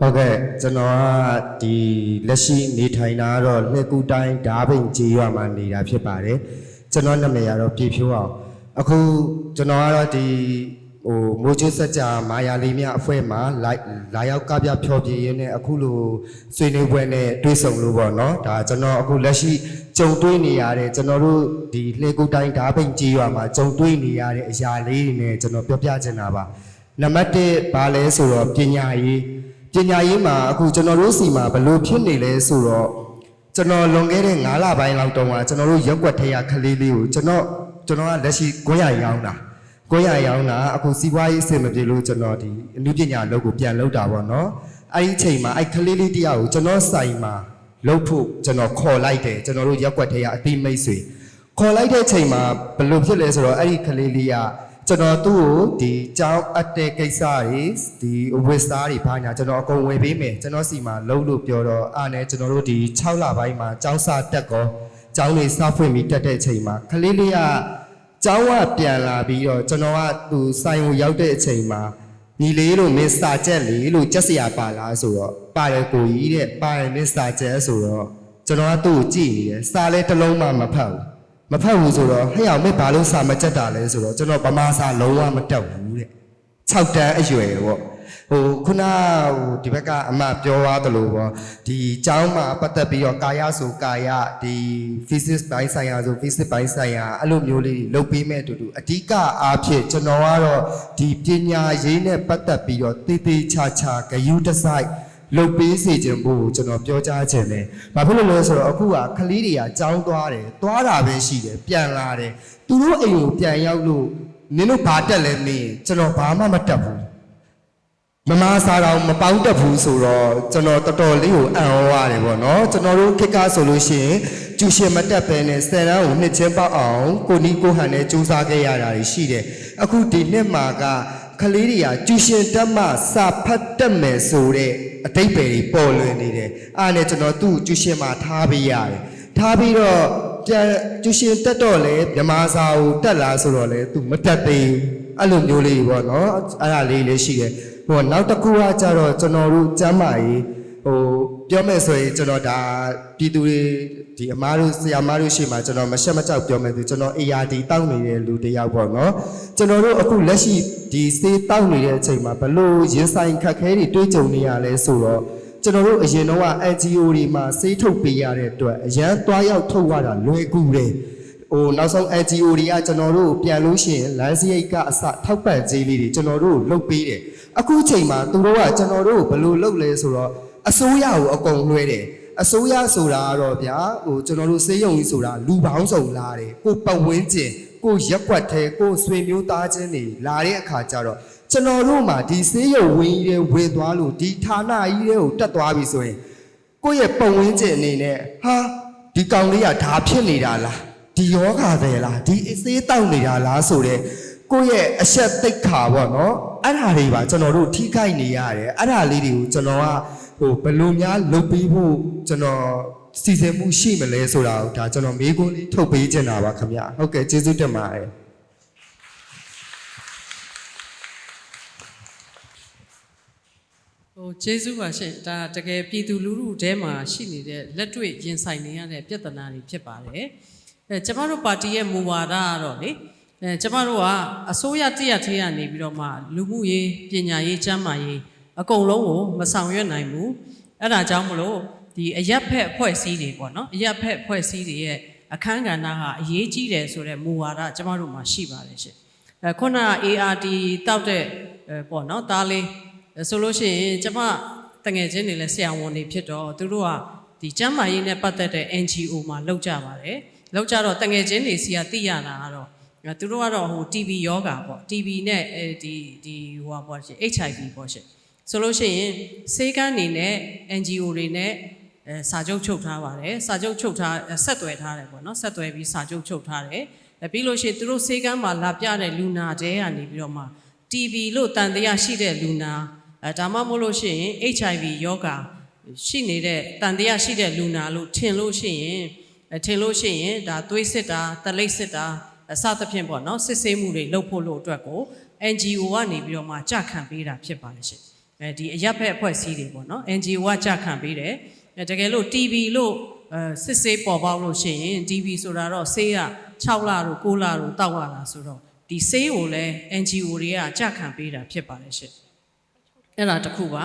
ဟုတ်ကဲ့ကျွန်တော်ကဒီလက်ရှိနေထိုင်တာကတော့လက်ကူတိုင်းဓာပိန်ကြီးရွာမှာနေတာဖြစ်ပါတယ်ကျွန်တော်နာမည်ကတော့ပြေဖြိုးအောင်အခုကျွန်တော်ကတော့ဒီဟိုမိုးချိုးစက်ကြမာယာလေးမြအဖွဲ့မှာလာလာရောက်ကပြဖြောပြရင်းနဲ့အခုလိုဆွေးနွေးပွဲနဲ့တွေ့ဆုံလို့ပေါ့နော်ဒါကျွန်တော်အခုလက်ရှိကြုံတွေ့နေရတဲ့ကျွန်တော်တို့ဒီလက်ကူတိုင်းဓာပိန်ကြီးရွာမှာကြုံတွေ့နေရတဲ့အရာလေးတွေနဲ့ကျွန်တော်ပြောပြချင်တာပါနံပါတ်1ဘာလဲဆိုတော့ပညာရေး ပညာရေးမှာအခုကျွန်တော်တို့စီမှာဘလို့ဖြစ်နေလဲဆိုတော့ကျွန်တော်လွန်ခဲ့တဲ့9လပိုင်းလောက်တုန်းကကျွန်တော်တို့ရက်ွက်ထဲရခလေးလေးကိုကျွန်တော်ကျွန်တော်ကလက်ရှိကိုရရောင်းတာကိုရရောင်းတာအခုစီးပွားရေးအဆင်မပြေလို့ကျွန်တော်ဒီအနုပညာအလုပ်ကိုပြန်လုပ်တာပေါ့နော်အဲ့ဒီအချိန်မှာအဲ့ခလေးလေးတရားကိုကျွန်တော်ဆိုင်မှာလုပ်ဖို့ကျွန်တော်ခေါ်လိုက်တယ်ကျွန်တော်တို့ရက်ွက်ထဲရအတိမိတ်ဆွေခေါ်လိုက်တဲ့အချိန်မှာဘလို့ဖြစ်လဲဆိုတော့အဲ့ဒီခလေးလေးက ကျွန်တော်သူ့ကိုဒီကြောင်းအပ်တဲ့ကိစ္စတွေဒီဝစ်စားတွေဘာညာကျွန်တော်အကုန်ဝယ်ပေးမယ်ကျွန်တော်စီမှာလုံးလို့ပြောတော့အားနဲ့ကျွန်တော်တို့ဒီ6လပိုင်းမှာကျောင်းစာတက်ကောကျောင်းလေးစဖွင့်ပြီးတက်တဲ့အချိန်မှာခလေးလေးကကျောင်းကပြန်လာပြီးတော့ကျွန်တော်ကသူဆိုင်ကိုရောက်တဲ့အချိန်မှာညီလေးလို့မစ္စတာကျက်လေးလို့ကျက်စရာပါလားဆိုတော့ပါတယ်ကိုကြီးတဲ့ပါတယ်မစ္စတာကျက်ဆိုတော့ကျွန်တော်ကသူ့ကိုကြည့်နေတယ်စာလဲတစ်လုံးမှမဖတ်ဘူး မဖတ်ဘူးဆိုတော့ဟဲ့အောင်မေဘာလို့စာမကြက်တာလဲဆိုတော့ကျွန်တော်ဗမာစာလုံးဝမတက်ဘူးတဲ့6တန်းအရွယ်ပေါ့ဟိုခုနဟိုဒီဘက်ကအမပြောသွားသလိုပေါ့ဒီကျောင်းမှာပတ်သက်ပြီးတော့ကာယဆိုကာယဒီ physics ဘိုင်းဆိုင်ရာဆို physics ဘိုင်းဆိုင်ရာအဲ့လိုမျိုးလေးတွေလုပ်ပေးမဲ့အတူတူအဓိကအားဖြင့်ကျွန်တော်ကတော့ဒီပညာရေးနဲ့ပတ်သက်ပြီးတော့တေးသေးချာချာဂယုတစိုက် လုတ်ပေးစေခြင်းဖို့ကိုကျွန်တော်ပြောကြားခြင်းတယ်။ဘာဖြစ်လို့လဲဆိုတော့အခုကကလေးတွေကကြောင်းသွားတယ်။သွားတာပဲရှိတယ်။ပြန်လာတယ်။သူတို့အိမ်ကိုပြန်ရောက်လို့နင်တို့ဘာတက်လဲမင်းကျွန်တော်ဘာမှမတက်ဘူး။မမစားတော့မပေါင်းတက်ဘူးဆိုတော့ကျွန်တော်တော်တော်လေးကိုအံ့ဩရတယ်ပေါ့နော်။ကျွန်တော်တို့ခေတ်ကဆိုလို့ရှိရင်ကျူရှင်မတက်ပဲနဲ့ဆယ်တန်းကိုနှစ်ချင်းပေါက်အောင်ကိုနီးကိုဟန်နဲ့စူးစမ်းခဲ့ရတာတွေရှိတယ်။အခုဒီနှစ်မှာက ကလေးတွေကကျူရှင်တက်မှစာဖတ်တတ်မယ်ဆိုတဲ့အတိတ်ပဲတွေပေါ်လွင်နေတယ်အားနဲ့ကျွန်တော်သူ့ကိုကျူရှင်မှာထားပေးရတယ်ထားပြီးတော့ပြန်ကျူရှင်တက်တော့လေမြမစာကိုတက်လာဆိုတော့လေသူမတက်သေးဘူးအဲ့လိုမျိုးလေးပေါ့နော်အဲ့ဒါလေးလေးရှိတယ်ဟိုနောက်တစ်ခုကကြတော့ကျွန်တော်တို့ကျမ်းမာရေး ဟိုပြောမယ်ဆိုရင်ကျွန်တော်ဒါပြည်သူတွေဒီအမားတို့ဆရာမတို့ရှိမှကျွန်တော်မရှက်မကြောက်ပြောမယ်သူကျွန်တော် ARD တောက်နေတဲ့လူတစ်ယောက်ပေါ့နော်ကျွန်တော်တို့အခုလက်ရှိဒီစေးတောက်နေတဲ့အချိန်မှာဘလို့ရင်ဆိုင်ခက်ခဲတွေတွေးကြုံနေရလဲဆိုတော့ကျွန်တော်တို့အရင်တော့က NGO တွေမှာစေးထုတ်ပေးရတဲ့အတွက်အရန်သွားရောက်ထုတ်ရတာလွယ်ကူတယ်ဟိုနောက်ဆုံး NGO တွေကကျွန်တော်တို့ပြန်လို့ရှိရင်လမ်းစရိတ်ကအစထောက်ပံ့ကြေးလေးတွေကျွန်တော်တို့လုပ်ပေးတယ်အခုချိန်မှာသူတို့ကကျွန်တော်တို့ဘယ်လိုလုပ်လဲဆိုတော့ အစိုးရကိုအကုန်လွှဲတယ်အစိုးရဆိုတာကတော့ဗျာဟိုကျွန်တော်တို့စေးရုံကြီးဆိုတာလူပေါင်းစုံလာတယ်ကိုပတ်ဝန်းကျင်ကိုရက်ွက်သေးကိုဆွေမျိုးသားချင်းတွေလာတဲ့အခါကျတော့ကျွန်တော်တို့မှာဒီစေးရုံဝင်းကြီးတွေဝင်သွားလို့ဒီဌာနကြီးတွေကိုတက်သွားပြီဆိုရင်ကိုယ့်ရဲ့ပတ်ဝန်းကျင်အနေနဲ့ဟာဒီကောင်လေးကဒါဖြစ်နေတာလားဒီယောဂါတွေလားဒီအစေးတောက်နေတာလားဆိုတော့ကိုယ့်ရဲ့အဆက်သိက္ခာပေါ့နော်အဲ့ဒါတွေပါကျွန်တော်တို့ထိခိုက်နေရတယ်အဲ့ဒါလေးတွေကိုကျွန်တော်က ဟိုဘယ်လိုများလုပ်ပြီးဖို့ကျွန်တော်စီစဉ်မှုရှိမလဲဆိုတာကိုဒါကျွန်တော်မေးခွန်းလေးထုတ်ပေးချင်တာပါခင်ဗျဟုတ်ကဲ့ကျေးဇူးတင်ပါတယ်ဟိုကျေးဇူးပါရှင်ဒါတကယ်ပြည်သူလူထုထဲမှာရှိနေတဲ့လက်တွေ့ရင်ဆိုင်နေရတဲ့ပြဿနာတွေဖြစ်ပါတယ်အဲကျမတို့ပါတီရဲ့မူဝါဒကတော့လေအဲကျမတို့ကအစိုးရတရက်သေးရနေပြီးတော့မှလူမှုရေးပညာရေးကျန်းမာရေး အကုန်လုံးကိုမဆောင်ရွက်နိုင်ဘူးအဲ့ဒါကြောင့်မလို့ဒီအရက်ဖက်အဖွဲ့အစည်းတွေပေါ့နော်အရက်ဖက်အဖွဲ့အစည်းတွေရဲ့အခန်းကဏ္ဍဟာအရေးကြီးတယ်ဆိုတဲ့မူဝါဒကျမတို့မှာရှိပါတယ်ရှင်အဲခုန ARD တောက်တဲ့အဲပေါ့နော်ဒါလေးဆိုလို့ရှိရင်ကျမတငယ်ချင်းတွေလည်းဆရာဝန်တွေဖြစ်တော့သူတို့ကဒီကျမ်းမာရေးနဲ့ပတ်သက်တဲ့ NGO မှာလောက်ကြပါတယ်လောက်ကြတော့တငယ်ချင်းတွေစီကသိရတာကတော့သူတို့ကတော့ဟို TB ယောဂါပေါ့ TB နဲ့အဲဒီဒီဟိုပါပေါ့ရှင် HIV ပေါ့ရှင် ဆိုလို့ရှိရင်စေကန်းနေနဲ့ NGO တွေနဲ့အဲစာချုပ်ချုပ်ထားပါတယ်စာချုပ်ချုပ်ထားဆက်သွယ်ထားတယ်ပေါ့နော်ဆက်သွယ်ပြီးစာချုပ်ချုပ်ထားတယ်အဲပြီးလို့ရှိရင်သူတို့စေကန်းမှာလာပြတဲ့လူနာတဲကနေပြီးတော့မှ TB လို့တန်တရားရှိတဲ့လူနာအဲဒါမှမဟုတ်လို့ရှိရင် HIV ယောဂါရှိနေတဲ့တန်တရားရှိတဲ့လူနာလို့ထင်လို့ရှိရင်အဲထင်လို့ရှိရင်ဒါသွေးစစ်တာတလိပ်စစ်တာအစသဖြင့်ပေါ့နော်စစ်ဆေးမှုတွေလုပ်ဖို့လို့အတွက်ကို NGO ကနေပြီးတော့မှကြခံပေးတာဖြစ်ပါတယ်ရှင် အဲဒီအရက်ဖက်အဖွဲ့အစည်းတွေပေါ့နော် NGO ကကြခံပေးတယ်အဲတကယ်လို့ TV လို့အဲစစ်ဆေးပေါ်ပေါက်လို့ရှိရင် TV ဆိုတာတော့ဆေးက6လတို့9လတို့တောက်ရတာဆိုတော့ဒီဆေးကိုလည်း NGO တွေကကြခံပေးတာဖြစ်ပါတယ်ရှင့်အဲ့ဒါတစ်ခုပါ